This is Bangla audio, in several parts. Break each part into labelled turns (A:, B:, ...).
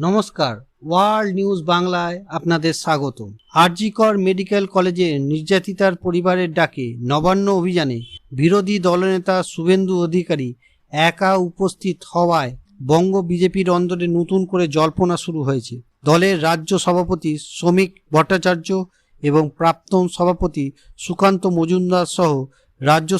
A: নমস্কার, ওয়ার্ল্ড নিউজ বাংলায় আপনাদের স্বাগত আরজিকর মেডিকেল কলেজে নির্যাতিতার পরিবারের ডাকে নবান্ন অভিযানে বিরোধী দলনেতা শুভেন্দু অধিকারী একা উপস্থিত হওয়ায় বঙ্গ বিজেপির অন্দরে নতুন করে জল্পনা শুরু হয়েছে। দলের রাজ্য সভাপতি শ্রমিক ভট্টাচার্য এবং প্রাক্তন সভাপতি সুকান্ত মজুমদার সহ রাজ্য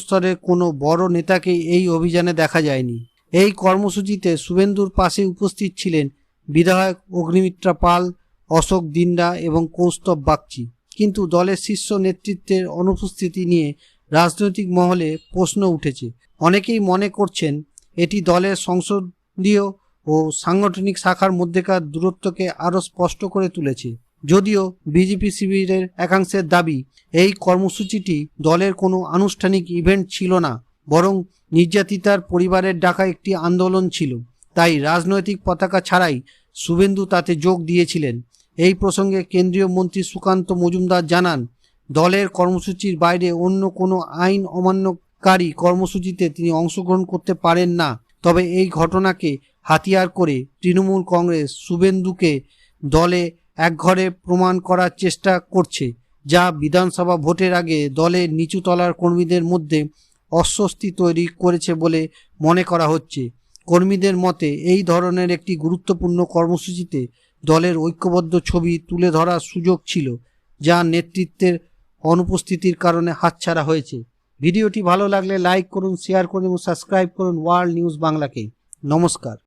A: কোনো বড় নেতাকে এই অভিযানে দেখা যায়নি। এই কর্মসূচিতে শুভেন্দুর পাশে উপস্থিত ছিলেন বিধায়ক অগ্নিমিত্রা পাল, অশোক দিন্ডা এবং কৌস্তব বাগচি। কিন্তু দলের শীর্ষ নেতৃত্বের অনুপস্থিতি নিয়ে রাজনৈতিক মহলে প্রশ্ন উঠেছে। অনেকেই মনে করছেন এটি দলের সংসদীয় ও সাংগঠনিক শাখার মধ্যেকার দূরত্বকে আরও স্পষ্ট করে তুলেছে। যদিও বিজেপি শিবিরের একাংশের দাবি, এই কর্মসূচিটি দলের কোনো আনুষ্ঠানিক ইভেন্ট ছিল না, বরং নির্যাতিতার পরিবারের ডাকা একটি আন্দোলন ছিল। তাই রাজনৈতিক পতাকা ছাড়াই শুভেন্দু তাতে যোগ দিয়েছিলেন। এই প্রসঙ্গে কেন্দ্রীয় মন্ত্রী সুকান্ত মজুমদার জানান, দলের কর্মসূচির বাইরে অন্য কোনো আইন অমান্যকারী কর্মসূচিতে তিনি অংশগ্রহণ করতে পারেন না। তবে এই ঘটনাকে হাতিয়ার করে তৃণমূল কংগ্রেস শুভেন্দুকে দলে একঘরে প্রমাণ করার চেষ্টা করছে, যা বিধানসভা ভোটের আগে দলের নিচুতলার কর্মীদের মধ্যে অস্বস্তি তৈরি করেছে বলে মনে করা হচ্ছে। কর্মীদের মতে, এই ধরনের একটি গুরুত্বপূর্ণ কর্মসূচিতে দলের ঐক্যবদ্ধ ছবি তুলে ধরার সুযোগ ছিল, যা নেতৃত্বের অনুপস্থিতির কারণে হাতছাড়া হয়েছে। ভিডিওটি ভালো লাগলে লাইক করুন, শেয়ার করুন এবং সাবস্ক্রাইব করুন ওয়ার্ল্ড নিউজ বাংলাকে। নমস্কার।